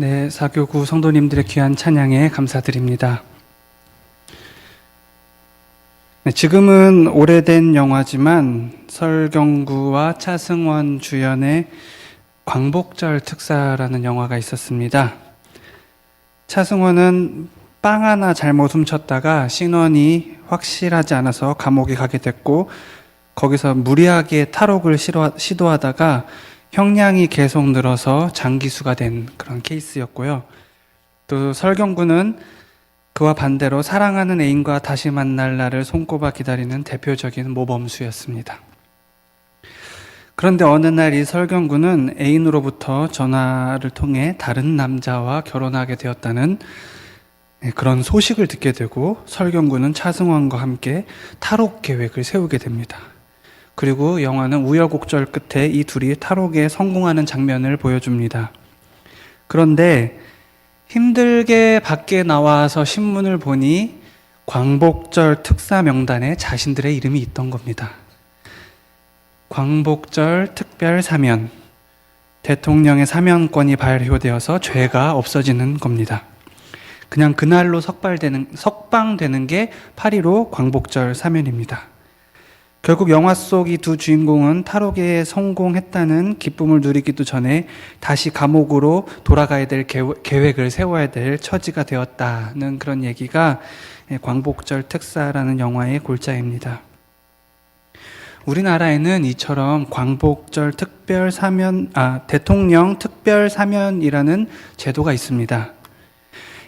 네, 사교구 성도님들의 귀한 찬양에 감사드립니다. 네, 지금은 오래된 영화지만 설경구와 차승원 주연의 광복절 특사라는 영화가 있었습니다. 차승원은 빵 하나 잘못 훔쳤다가 신원이 확실하지 않아서 감옥에 가게 됐고 거기서 무리하게 탈옥을 시도- 시도하다가 형량이 계속 늘어서 장기수가 된 그런 케이스였고요. 또 설경구는 그와 반대로 사랑하는 애인과 다시 만날 날을 손꼽아 기다리는 대표적인 모범수였습니다. 그런데 어느 날 이 설경구는 애인으로부터 전화를 통해 다른 남자와 결혼하게 되었다는 네, 그런 소식을 듣게 되고 설경구는 차승원과 함께 탈옥 계획을 세우게 됩니다. 그리고 영화는 우여곡절 끝에 이 둘이 탈옥에 성공하는 장면을 보여줍니다. 그런데 힘들게 밖에 나와서 신문을 보니 광복절 특사 명단에 자신들의 이름이 있던 겁니다. 광복절 특별 사면. 대통령의 사면권이 발효되어서 죄가 없어지는 겁니다. 그냥 그날로 석발되는, 석방되는 게 8.15 광복절 사면입니다. 결국 영화 속 이 두 주인공은 탈옥에 성공했다는 기쁨을 누리기도 전에 다시 감옥으로 돌아가야 될 계획을 세워야 될 처지가 되었다는 그런 얘기가 광복절 특사라는 영화의 골자입니다. 우리나라에는 이처럼 광복절 특별 사면, 아, 대통령 특별 사면이라는 제도가 있습니다.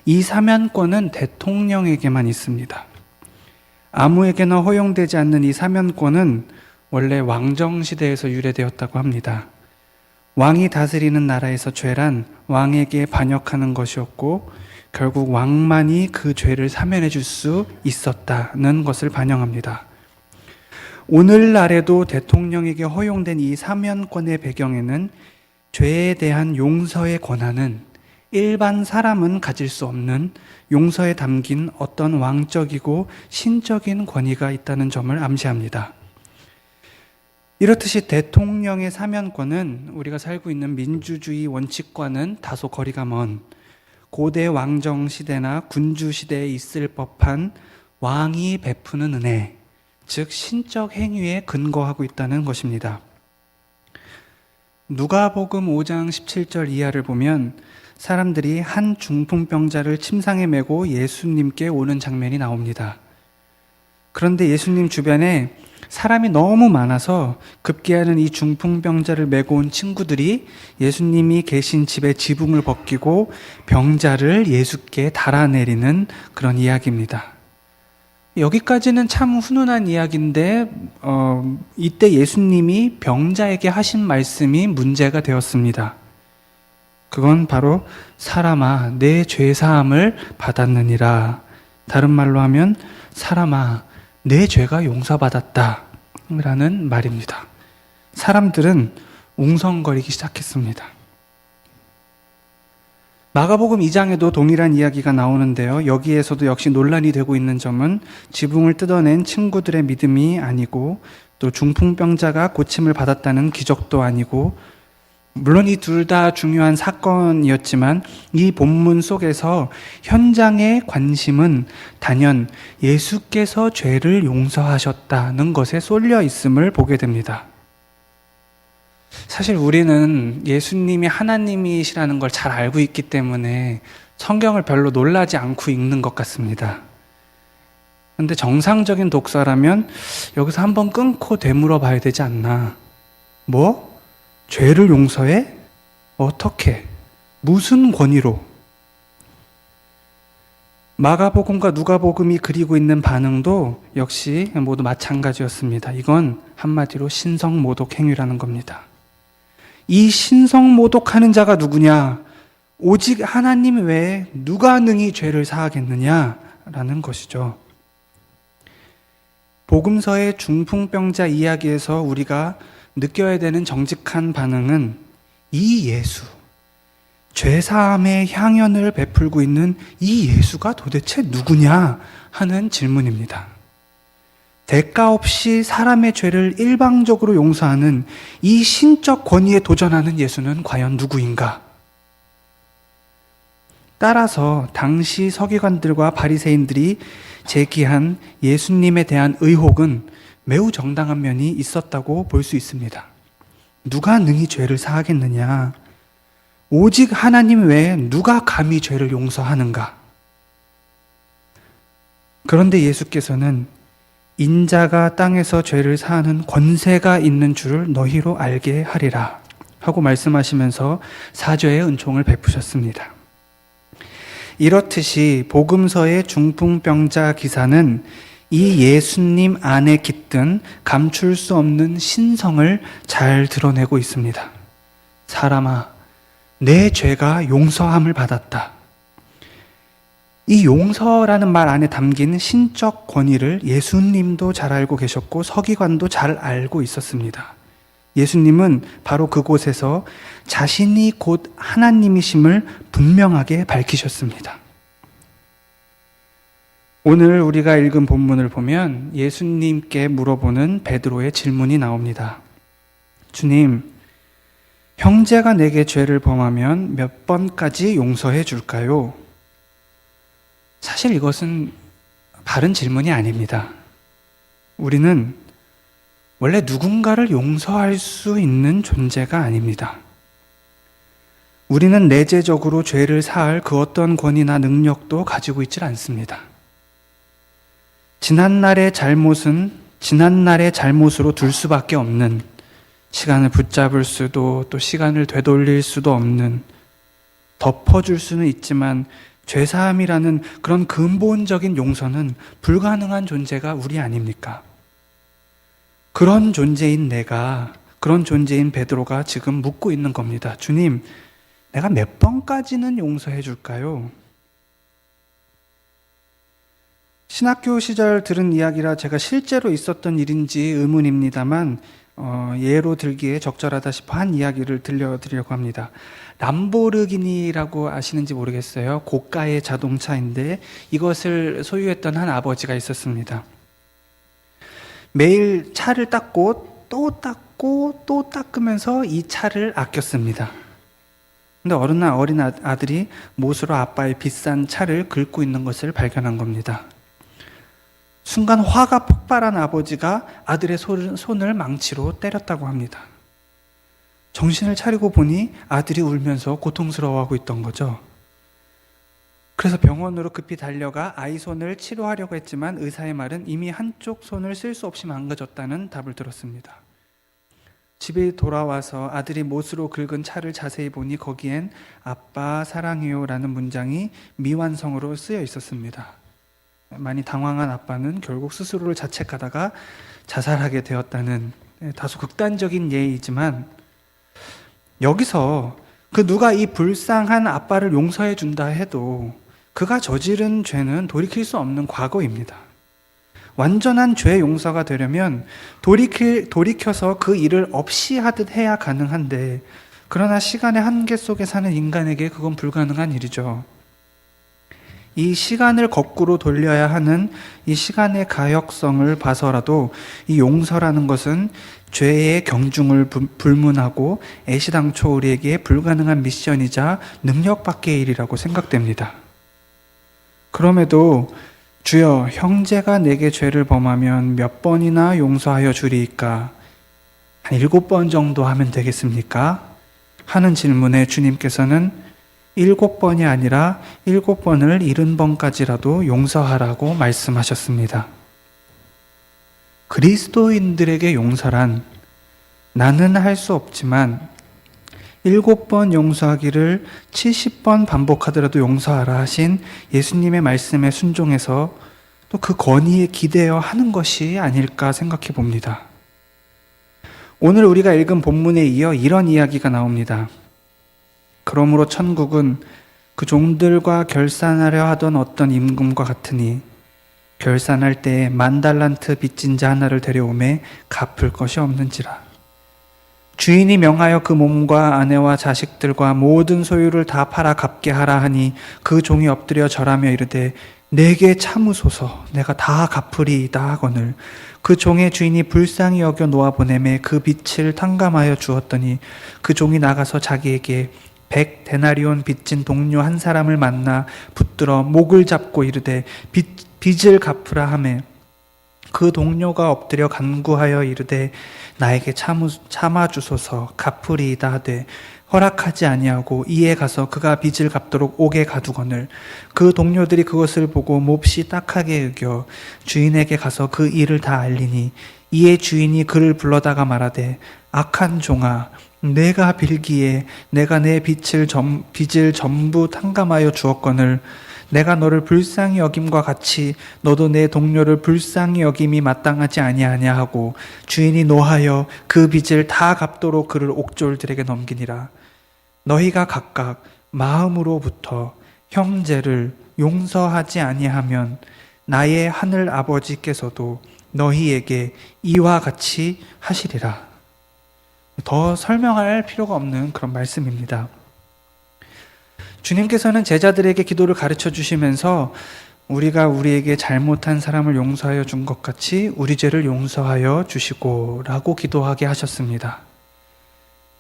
이 사면권은 대통령에게만 있습니다. 아무에게나 허용되지 않는 이 사면권은 원래 왕정 시대에서 유래되었다고 합니다. 왕이 다스리는 나라에서 죄란 왕에게 반역하는 것이었고, 결국 왕만이 그 죄를 사면해 줄 수 있었다는 것을 반영합니다. 오늘날에도 대통령에게 허용된 이 사면권의 배경에는 죄에 대한 용서의 권한은 일반 사람은 가질 수 없는 용서에 담긴 어떤 왕적이고 신적인 권위가 있다는 점을 암시합니다. 이렇듯이 대통령의 사면권은 우리가 살고 있는 민주주의 원칙과는 다소 거리가 먼 고대 왕정 시대나 군주 시대에 있을 법한 왕이 베푸는 은혜, 즉 신적 행위에 근거하고 있다는 것입니다. 누가복음 5장 17절 이하를 보면 사람들이 한 중풍병자를 침상에 메고 예수님께 오는 장면이 나옵니다. 그런데 예수님 주변에 사람이 너무 많아서 급기야는 이 중풍병자를 메고 온 친구들이 예수님이 계신 집의 지붕을 벗기고 병자를 예수께 달아내리는 그런 이야기입니다. 여기까지는 참 훈훈한 이야기인데 어, 이때 예수님이 병자에게 하신 말씀이 문제가 되었습니다. 그건 바로 사람아 내 죄 사함을 받았느니라. 다른 말로 하면 사람아 내 죄가 용서받았다. 라는 말입니다. 사람들은 웅성거리기 시작했습니다. 마가복음 2장에도 동일한 이야기가 나오는데요. 여기에서도 역시 논란이 되고 있는 점은 지붕을 뜯어낸 친구들의 믿음이 아니고 또 중풍병자가 고침을 받았다는 기적도 아니고 물론 이 둘 다 중요한 사건이었지만 이 본문 속에서 현장의 관심은 단연 예수께서 죄를 용서하셨다는 것에 쏠려 있음을 보게 됩니다. 사실 우리는 예수님이 하나님이시라는 걸 잘 알고 있기 때문에 성경을 별로 놀라지 않고 읽는 것 같습니다. 근데 정상적인 독서라면 여기서 한번 끊고 되물어 봐야 되지 않나. 뭐? 죄를 용서해? 어떻게? 무슨 권위로? 마가복음과 누가복음이 그리고 있는 반응도 역시 모두 마찬가지였습니다. 이건 한마디로 신성 모독 행위라는 겁니다. 이 신성 모독하는 자가 누구냐? 오직 하나님 외에 누가 능히 죄를 사하겠느냐라는 것이죠. 복음서의 중풍병자 이야기에서 우리가 느껴야 되는 정직한 반응은 이 예수, 죄사함의 향연을 베풀고 있는 이 예수가 도대체 누구냐 하는 질문입니다. 대가 없이 사람의 죄를 일방적으로 용서하는 이 신적 권위에 도전하는 예수는 과연 누구인가? 따라서 당시 서기관들과 바리새인들이 제기한 예수님에 대한 의혹은 매우 정당한 면이 있었다고 볼 수 있습니다. 누가 능히 죄를 사하겠느냐? 오직 하나님 외에 누가 감히 죄를 용서하는가? 그런데 예수께서는 인자가 땅에서 죄를 사하는 권세가 있는 줄을 너희로 알게 하리라 하고 말씀하시면서 사죄의 은총을 베푸셨습니다. 이렇듯이 복음서의 중풍병자 기사는 이 예수님 안에 깃든 감출 수 없는 신성을 잘 드러내고 있습니다. 사람아, 내 죄가 용서함을 받았다. 이 용서라는 말 안에 담긴 신적 권위를 예수님도 잘 알고 계셨고 서기관도 잘 알고 있었습니다. 예수님은 바로 그곳에서 자신이 곧 하나님이심을 분명하게 밝히셨습니다. 오늘 우리가 읽은 본문을 보면 예수님께 물어보는 베드로의 질문이 나옵니다. 주님, 형제가 내게 죄를 범하면 몇 번까지 용서해 줄까요? 사실 이것은 바른 질문이 아닙니다. 우리는 원래 누군가를 용서할 수 있는 존재가 아닙니다. 우리는 내재적으로 죄를 사할 그 어떤 권위나 능력도 가지고 있질 않습니다. 지난날의 잘못은 지난날의 잘못으로 둘 수밖에 없는 시간을 붙잡을 수도 또 시간을 되돌릴 수도 없는 덮어줄 수는 있지만 죄사함이라는 그런 근본적인 용서는 불가능한 존재가 우리 아닙니까? 그런 존재인 내가, 그런 존재인 베드로가 지금 묻고 있는 겁니다. 주님, 내가 몇 번까지는 용서해 줄까요? 신학교 시절 들은 이야기라 제가 실제로 있었던 일인지 의문입니다만 어, 예로 들기에 적절하다 싶어 한 이야기를 들려드리려고 합니다. 람보르기니라고 아시는지 모르겠어요. 고가의 자동차인데 이것을 소유했던 한 아버지가 있었습니다. 매일 차를 닦고 또 닦고 또 닦으면서 이 차를 아꼈습니다. 근데 어느 날 어린 아- 아들이 못으로 아빠의 비싼 차를 긁고 있는 것을 발견한 겁니다. 순간 화가 폭발한 아버지가 아들의 손- 손을 망치로 때렸다고 합니다. 정신을 차리고 보니 아들이 울면서 고통스러워하고 있던 거죠. 그래서 병원으로 급히 달려가 아이 손을 치료하려고 했지만 의사의 말은 이미 한쪽 손을 쓸 수 없이 망가졌다는 답을 들었습니다. 집에 돌아와서 아들이 못으로 긁은 차를 자세히 보니 거기엔 아빠 사랑해요 라는 문장이 미완성으로 쓰여 있었습니다. 많이 당황한 아빠는 결국 스스로를 자책하다가 자살하게 되었다는 다소 극단적인 예이지만 여기서 그 누가 이 불쌍한 아빠를 용서해 준다 해도 그가 저지른 죄는 돌이킬 수 없는 과거입니다. 완전한 죄 용서가 되려면 돌이킬, 돌이켜서 그 일을 없이 하듯 해야 가능한데 그러나 시간의 한계 속에 사는 인간에게 그건 불가능한 일이죠. 이 시간을 거꾸로 돌려야 하는 이 시간의 가역성을 봐서라도 이 용서라는 것은 죄의 경중을 부- 불문하고 애시당초 우리에게 불가능한 미션이자 능력 밖의 일이라고 생각됩니다. 그럼에도 주여 형제가 내게 죄를 범하면 몇 번이나 용서하여 주리이까? 한 일곱 번 정도 하면 되겠습니까? 하는 질문에 주님께서는 일곱 번이 아니라 일곱 번을 일흔 번까지라도 용서하라고 말씀하셨습니다. 그리스도인들에게 용서란 나는 할 수 없지만 일곱 번 용서하기를 70번 반복하더라도 용서하라 하신 예수님의 말씀에 순종해서 또 그 권위에 기대어 하는 것이 아닐까 생각해 봅니다. 오늘 우리가 읽은 본문에 이어 이런 이야기가 나옵니다. 그러므로 천국은 그 종들과 결산하려 하던 어떤 임금과 같으니 결산할 때에 만 달란트 빚진 자 하나를 데려오매 갚을 것이 없는지라. 주인이 명하여 그 몸과 아내와 자식들과 모든 소유를 다 팔아 갚게 하라 하니 그 종이 엎드려 절하며 이르되 내게 참으소서 내가 다 갚으리이다 하거늘 그 종의 주인이 불쌍히 여겨 놓아 보내매 그 빚을 탕감하여 주었더니 그 종이 나가서 자기에게 백 데나리온 빚진 동료 한 사람을 만나 붙들어 목을 잡고 이르되 빚, 빚을 갚으라 하매. 그 동료가 엎드려 간구하여 이르되 나에게 참으, 참아 주소서. 갚으리이다 하되 허락하지 아니하고 이에 가서 그가 빚을 갚도록 옥에 가두거늘. 그 동료들이 그것을 보고 몹시 딱하게 여겨 주인에게 가서 그 일을 다 알리니 이에 주인이 그를 불러다가 말하되 악한 종아 내가 빌기에 내가 내 빚을 전, 빚을 전부 탕감하여 주었거늘 내가 너를 불쌍히 여김과 같이 너도 내 동료를 불쌍히 여김이 마땅하지 아니하냐 하고 주인이 노하여 그 빚을 다 갚도록 그를 옥졸들에게 넘기니라 너희가 각각 마음으로부터 형제를 용서하지 아니하면 나의 하늘 아버지께서도 너희에게 이와 같이 하시리라. 더 설명할 필요가 없는 그런 말씀입니다. 주님께서는 제자들에게 기도를 가르쳐 주시면서 우리가 우리에게 잘못한 사람을 용서하여 준 것 같이 우리 죄를 용서하여 주시고 라고 기도하게 하셨습니다.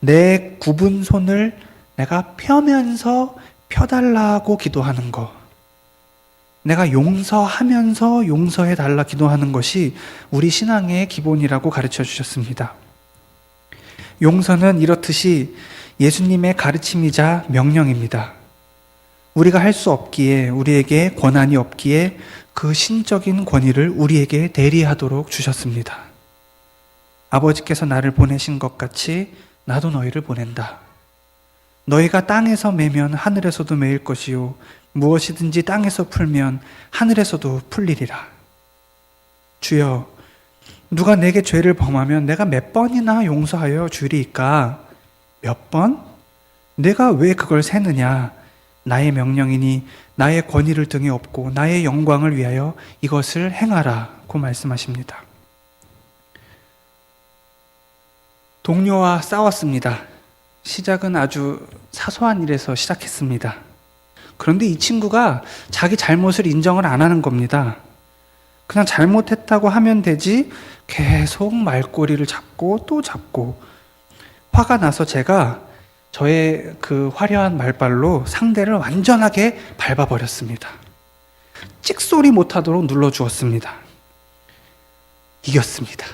내 굽은 손을 내가 펴면서 펴달라고 기도하는 것. 내가 용서하면서 용서해 달라 기도하는 것이 우리 신앙의 기본이라고 가르쳐 주셨습니다. 용서는 이렇듯이 예수님의 가르침이자 명령입니다. 우리가 할 수 없기에 우리에게 권한이 없기에 그 신적인 권위를 우리에게 대리하도록 주셨습니다. 아버지께서 나를 보내신 것 같이 나도 너희를 보낸다. 너희가 땅에서 매면 하늘에서도 매일 것이요 무엇이든지 땅에서 풀면 하늘에서도 풀리리라. 주여 누가 내게 죄를 범하면 내가 몇 번이나 용서하여 주리이까? 몇 번? 내가 왜 그걸 세느냐? 나의 명령이니 나의 권위를 등에 업고 나의 영광을 위하여 이것을 행하라고 말씀하십니다. 동료와 싸웠습니다. 시작은 아주 사소한 일에서 시작했습니다. 그런데 이 친구가 자기 잘못을 인정을 안 하는 겁니다. 그냥 잘못했다고 하면 되지 계속 말꼬리를 잡고 또 잡고 화가 나서 제가 저의 그 화려한 말발로 상대를 완전하게 밟아버렸습니다. 찍소리 못하도록 눌러주었습니다. 이겼습니다.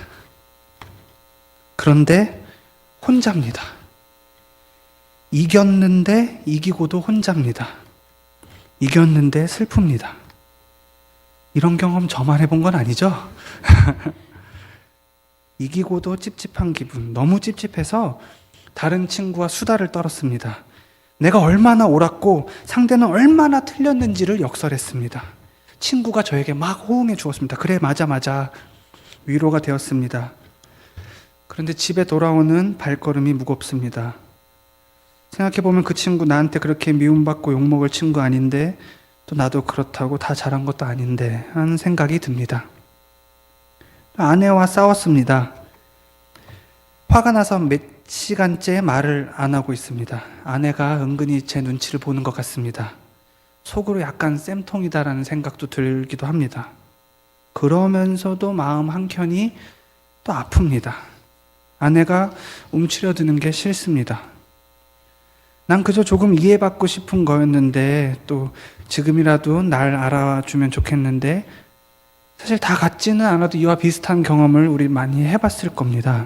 그런데 혼자입니다. 이겼는데 이기고도 혼자입니다. 이겼는데 슬픕니다. 이런 경험 저만 해본 건 아니죠? 이기고도 찝찝한 기분, 너무 찝찝해서 다른 친구와 수다를 떨었습니다. 내가 얼마나 옳았고 상대는 얼마나 틀렸는지를 역설했습니다. 친구가 저에게 막 호응해 주었습니다. 그래, 맞아, 맞아. 위로가 되었습니다. 그런데 집에 돌아오는 발걸음이 무겁습니다. 생각해보면 그 친구 나한테 그렇게 미움받고 욕먹을 친구 아닌데 또 나도 그렇다고 다 잘한 것도 아닌데 하는 생각이 듭니다. 아내와 싸웠습니다. 화가 나서 몇 시간째 말을 안 하고 있습니다. 아내가 은근히 제 눈치를 보는 것 같습니다. 속으로 약간 쌤통이다라는 생각도 들기도 합니다. 그러면서도 마음 한켠이 또 아픕니다. 아내가 움츠려드는 게 싫습니다. 난 그저 조금 이해받고 싶은 거였는데 또 지금이라도 날 알아주면 좋겠는데 사실 다 같지는 않아도 이와 비슷한 경험을 우리 많이 해봤을 겁니다.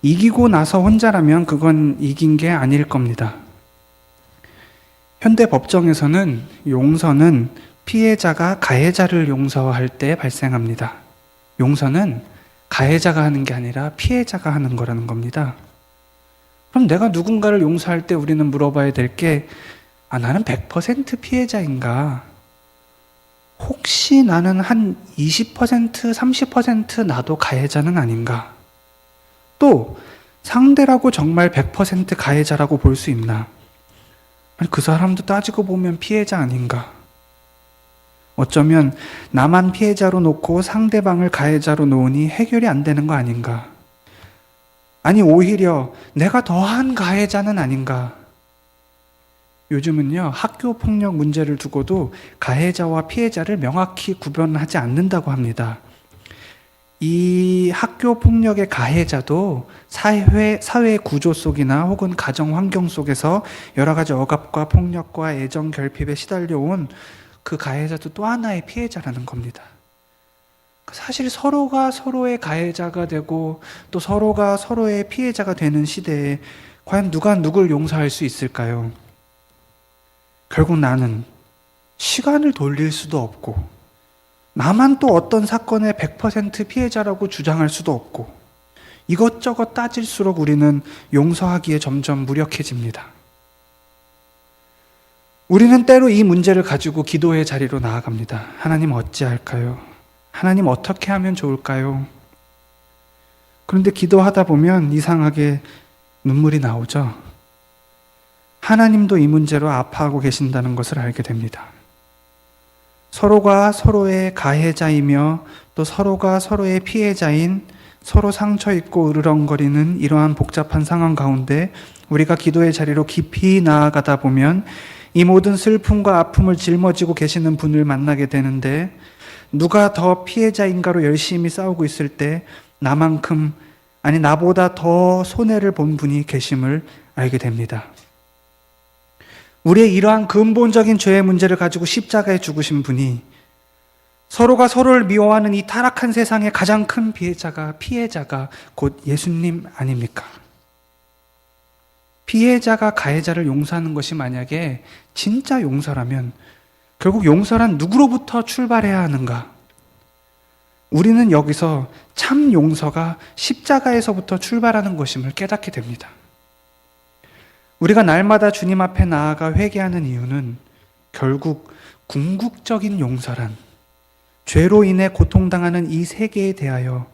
이기고 나서 혼자라면 그건 이긴 게 아닐 겁니다. 현대 법정에서는 용서는 피해자가 가해자를 용서할 때 발생합니다. 용서는 가해자가 하는 게 아니라 피해자가 하는 거라는 겁니다. 그럼 내가 누군가를 용서할 때 우리는 물어봐야 될 게, 아, 나는 100% 피해자인가? 혹시 나는 한 20%, 30% 나도 가해자는 아닌가? 또, 상대라고 정말 100% 가해자라고 볼 수 있나? 아니, 그 사람도 따지고 보면 피해자 아닌가? 어쩌면 나만 피해자로 놓고 상대방을 가해자로 놓으니 해결이 안 되는 거 아닌가? 아니, 오히려 내가 더한 가해자는 아닌가? 요즘은요, 학교 폭력 문제를 두고도 가해자와 피해자를 명확히 구별하지 않는다고 합니다. 이 학교 폭력의 가해자도 사회, 사회 구조 속이나 혹은 가정 환경 속에서 여러 가지 억압과 폭력과 애정 결핍에 시달려온 그 가해자도 또 하나의 피해자라는 겁니다. 사실 서로가 서로의 가해자가 되고 또 서로가 서로의 피해자가 되는 시대에 과연 누가 누굴 용서할 수 있을까요? 결국 나는 시간을 돌릴 수도 없고 나만 또 어떤 사건의 100% 피해자라고 주장할 수도 없고 이것저것 따질수록 우리는 용서하기에 점점 무력해집니다. 우리는 때로 이 문제를 가지고 기도의 자리로 나아갑니다. 하나님 어찌할까요? 하나님 어떻게 하면 좋을까요? 그런데 기도하다 보면 이상하게 눈물이 나오죠. 하나님도 이 문제로 아파하고 계신다는 것을 알게 됩니다. 서로가 서로의 가해자이며 또 서로가 서로의 피해자인 서로 상처 입고 으르렁거리는 이러한 복잡한 상황 가운데 우리가 기도의 자리로 깊이 나아가다 보면 이 모든 슬픔과 아픔을 짊어지고 계시는 분을 만나게 되는데 누가 더 피해자인가로 열심히 싸우고 있을 때 나만큼 아니 나보다 더 손해를 본 분이 계심을 알게 됩니다. 우리의 이러한 근본적인 죄의 문제를 가지고 십자가에 죽으신 분이 서로가 서로를 미워하는 이 타락한 세상의 가장 큰 피해자가 피해자가 곧 예수님 아닙니까? 피해자가 가해자를 용서하는 것이 만약에 진짜 용서라면 결국 용서란 누구로부터 출발해야 하는가? 우리는 여기서 참 용서가 십자가에서부터 출발하는 것임을 깨닫게 됩니다. 우리가 날마다 주님 앞에 나아가 회개하는 이유는 결국 궁극적인 용서란 죄로 인해 고통당하는 이 세계에 대하여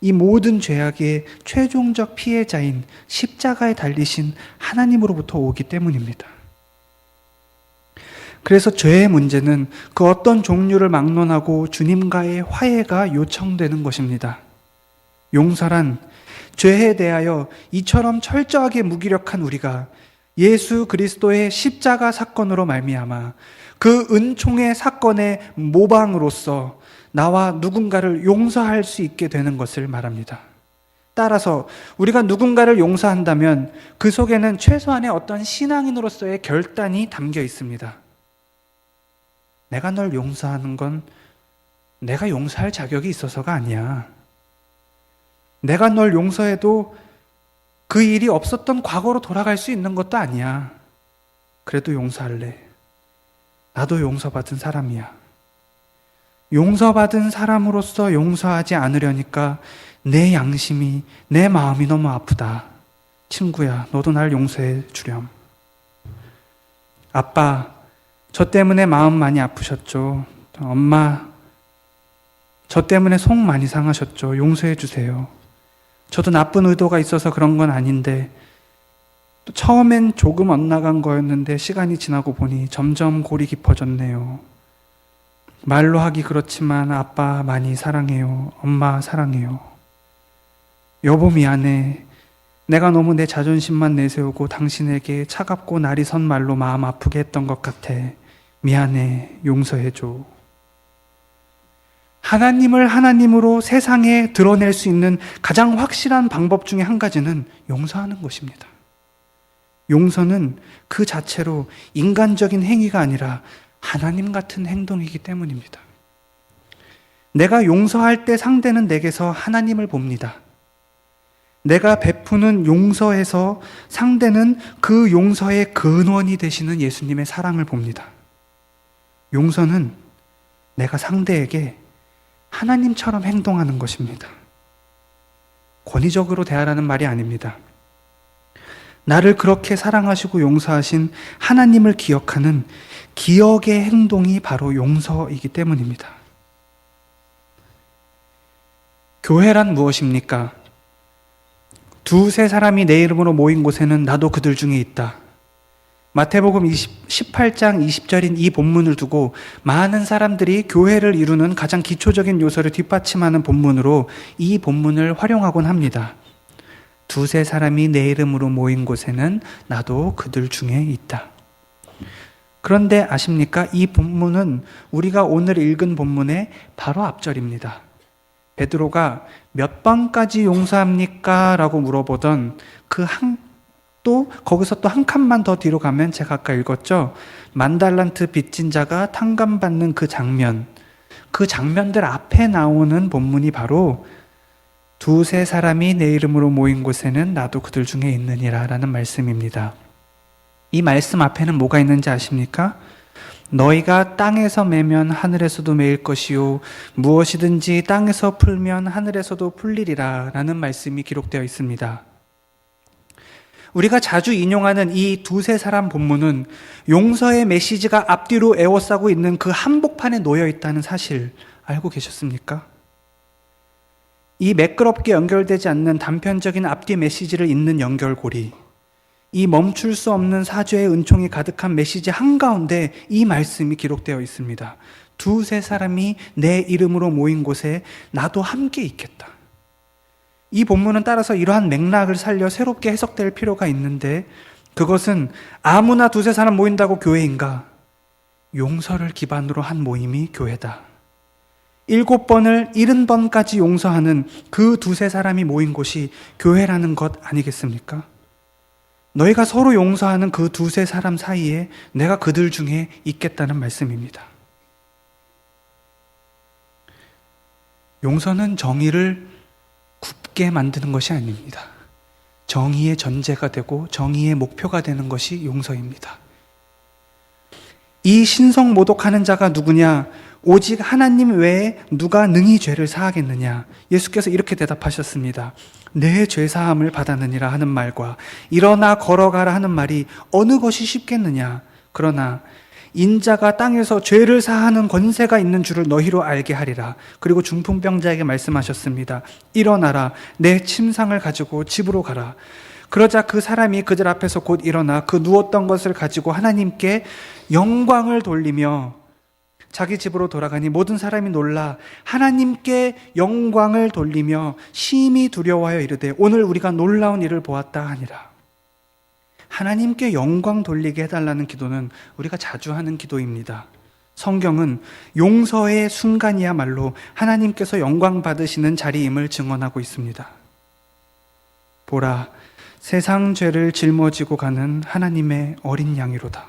이 모든 죄악의 최종적 피해자인 십자가에 달리신 하나님으로부터 오기 때문입니다. 그래서 죄의 문제는 그 어떤 종류를 막론하고 주님과의 화해가 요청되는 것입니다. 용서란 죄에 대하여 이처럼 철저하게 무기력한 우리가 예수 그리스도의 십자가 사건으로 말미암아 그 은총의 사건의 모방으로서 나와 누군가를 용서할 수 있게 되는 것을 말합니다. 따라서 우리가 누군가를 용서한다면 그 속에는 최소한의 어떤 신앙인으로서의 결단이 담겨 있습니다. 내가 널 용서하는 건 내가 용서할 자격이 있어서가 아니야. 내가 널 용서해도 그 일이 없었던 과거로 돌아갈 수 있는 것도 아니야. 그래도 용서할래. 나도 용서받은 사람이야. 용서받은 사람으로서 용서하지 않으려니까 내 양심이, 내 마음이 너무 아프다. 친구야, 너도 날 용서해 주렴. 아빠, 저 때문에 마음 많이 아프셨죠. 엄마, 저 때문에 속 많이 상하셨죠. 용서해 주세요. 저도 나쁜 의도가 있어서 그런 건 아닌데, 또 처음엔 조금 엇나간 거였는데 시간이 지나고 보니 점점 골이 깊어졌네요. 말로 하기 그렇지만 아빠 많이 사랑해요. 엄마 사랑해요. 여보 미안해. 내가 너무 내 자존심만 내세우고 당신에게 차갑고 날이 선 말로 마음 아프게 했던 것 같아. 미안해. 용서해줘. 하나님을 하나님으로 세상에 드러낼 수 있는 가장 확실한 방법 중에 한 가지는 용서하는 것입니다. 용서는 그 자체로 인간적인 행위가 아니라 하나님 같은 행동이기 때문입니다. 내가 용서할 때 상대는 내게서 하나님을 봅니다. 내가 베푸는 용서에서 상대는 그 용서의 근원이 되시는 예수님의 사랑을 봅니다. 용서는 내가 상대에게 하나님처럼 행동하는 것입니다. 권위적으로 대하라는 말이 아닙니다. 나를 그렇게 사랑하시고 용서하신 하나님을 기억하는 기억의 행동이 바로 용서이기 때문입니다. 교회란 무엇입니까? 두세 사람이 내 이름으로 모인 곳에는 나도 그들 중에 있다. 마태복음 20, 18장 20절인 이 본문을 두고 많은 사람들이 교회를 이루는 가장 기초적인 요소를 뒷받침하는 본문으로 이 본문을 활용하곤 합니다. 두세 사람이 내 이름으로 모인 곳에는 나도 그들 중에 있다. 그런데 아십니까? 이 본문은 우리가 오늘 읽은 본문의 바로 앞절입니다. 베드로가 몇 번까지 용서합니까? 라고 물어보던 그 한, 또 거기서 또 한 칸만 더 뒤로 가면 제가 아까 읽었죠. 만달란트 빚진 자가 탕감받는 그 장면. 그 장면들 앞에 나오는 본문이 바로 두세 사람이 내 이름으로 모인 곳에는 나도 그들 중에 있느니라 라는 말씀입니다. 이 말씀 앞에는 뭐가 있는지 아십니까? 너희가 땅에서 매면 하늘에서도 매일 것이요 무엇이든지 땅에서 풀면 하늘에서도 풀리리라 라는 말씀이 기록되어 있습니다. 우리가 자주 인용하는 이 두세 사람 본문은 용서의 메시지가 앞뒤로 에워싸고 있는 그 한복판에 놓여 있다는 사실 알고 계셨습니까? 이 매끄럽게 연결되지 않는 단편적인 앞뒤 메시지를 잇는 연결고리. 이 멈출 수 없는 사죄의 은총이 가득한 메시지 한가운데 이 말씀이 기록되어 있습니다. 두세 사람이 내 이름으로 모인 곳에 나도 함께 있겠다. 이 본문은 따라서 이러한 맥락을 살려 새롭게 해석될 필요가 있는데 그것은 아무나 두세 사람 모인다고 교회인가? 용서를 기반으로 한 모임이 교회다. 일곱 번을 일흔 번까지 용서하는 그 두세 사람이 모인 곳이 교회라는 것 아니겠습니까? 너희가 서로 용서하는 그 두세 사람 사이에 내가 그들 중에 있겠다는 말씀입니다. 용서는 정의를 굳게 만드는 것이 아닙니다. 정의의 전제가 되고 정의의 목표가 되는 것이 용서입니다. 이 신성 모독하는 자가 누구냐? 오직 하나님 외에 누가 능히 죄를 사하겠느냐? 예수께서 이렇게 대답하셨습니다. 내 죄사함을 받았느니라 하는 말과 일어나 걸어가라 하는 말이 어느 것이 쉽겠느냐? 그러나 인자가 땅에서 죄를 사하는 권세가 있는 줄을 너희로 알게 하리라. 그리고 중풍병자에게 말씀하셨습니다. 일어나라. 내 침상을 가지고 집으로 가라. 그러자 그 사람이 그들 앞에서 곧 일어나 그 누웠던 것을 가지고 하나님께 영광을 돌리며 자기 집으로 돌아가니 모든 사람이 놀라 하나님께 영광을 돌리며 심히 두려워하여 이르되 오늘 우리가 놀라운 일을 보았다 하니라. 하나님께 영광 돌리게 해달라는 기도는 우리가 자주 하는 기도입니다. 성경은 용서의 순간이야말로 하나님께서 영광 받으시는 자리임을 증언하고 있습니다. 보라, 세상 죄를 짊어지고 가는 하나님의 어린 양이로다.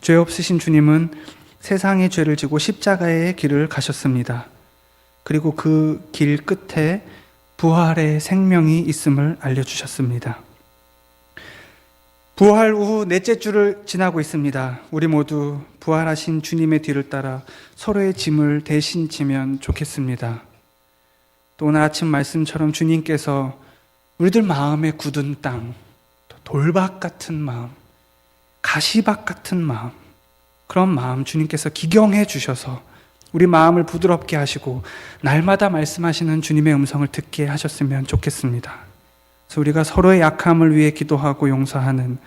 죄 없으신 주님은 세상의 죄를 지고 십자가의 길을 가셨습니다. 그리고 그 길 끝에 부활의 생명이 있음을 알려주셨습니다. 부활 후 넷째 주를 지나고 있습니다. 우리 모두 부활하신 주님의 뒤를 따라 서로의 짐을 대신 지면 좋겠습니다. 또 오늘 아침 말씀처럼 주님께서 우리들 마음에 굳은 땅, 돌박 같은 마음, 가시박 같은 마음, 그런 마음 주님께서 기경해 주셔서 우리 마음을 부드럽게 하시고 날마다 말씀하시는 주님의 음성을 듣게 하셨으면 좋겠습니다. 그래서 우리가 서로의 약함을 위해 기도하고 용서하는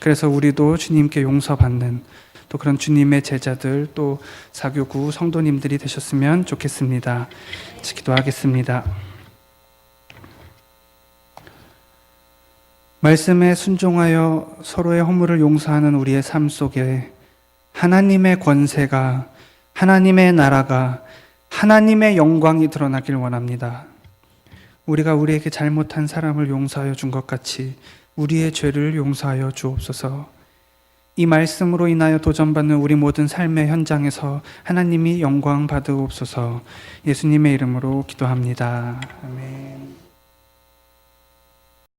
그래서 우리도 주님께 용서받는 또 그런 주님의 제자들 또 사교구 성도님들이 되셨으면 좋겠습니다. 기도하겠습니다. 말씀에 순종하여 서로의 허물을 용서하는 우리의 삶 속에 하나님의 권세가 하나님의 나라가 하나님의 영광이 드러나길 원합니다. 우리가 우리에게 잘못한 사람을 용서하여 준 것 같이 우리의 죄를 용서하여 주옵소서. 이 말씀으로 인하여 도전받는 우리 모든 삶의 현장에서 하나님이 영광 받으옵소서. 예수님의 이름으로 기도합니다. 아멘.